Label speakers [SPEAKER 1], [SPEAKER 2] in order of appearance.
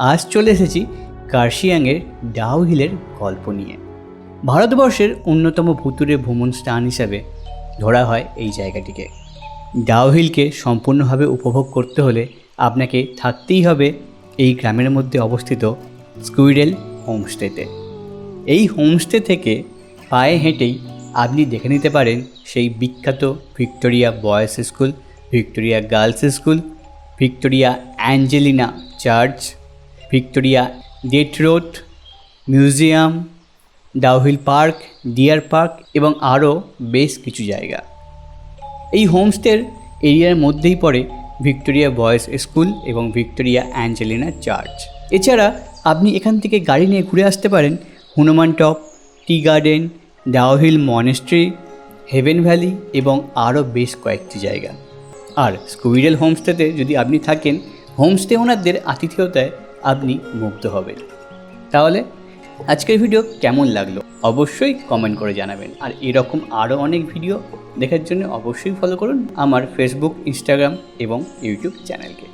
[SPEAKER 1] আজ চলে এসেছি কার্শিয়াংয়ের ডাউ হিলের গল্প নিয়ে। ভারতবর্ষের অন্যতম ভুতুরে ভ্রমণ স্থান হিসাবে ধরা হয় এই জায়গাটিকে। ডাউ হিলকে সম্পূর্ণভাবে উপভোগ করতে হলে আপনাকে থাকতেই হবে এই গ্রামের মধ্যে অবস্থিত স্কুইডেল হোমস্টেতে। এই হোমস্টে থেকে পায়ে হেঁটেই আপনি দেখে নিতে পারেন সেই বিখ্যাত Victoria boys school, Victoria girls school, Victoria Angelina church Victoria date road museum, Dow Hill park, deer park এবং আরও বেশ কিছু জায়গা। এই হোমস্টের এরিয়ার মধ্যেই পড়ে ভিক্টোরিয়া বয়েজ স্কুল এবং ভিক্টোরিয়া অ্যাঞ্জেলিনা চার্চ। এছাড়া আপনি এখান থেকে গাড়ি নিয়ে ঘুরে আসতে পারেন Hanuman top, tea garden Dow Hill monastery, heaven valley এবং আরও বেশ কয়েকটি জায়গা। আর স্কুইডেল হোমস্টেতে যদি আপনি থাকেন, হোমস্টে ওনারদের আতিথেয়তায় আপনি মুগ্ধ হবেন। তাহলে আজকের ভিডিও কেমন লাগল? অবশ্যই কমেন্ট করে জানাবেন। আর এরকম আরও অনেক ভিডিও দেখার জন্য অবশ্যই ফলো করুন আমার ফেসবুক ইনস্টাগ্রাম এবং ইউটিউব চ্যানেলকে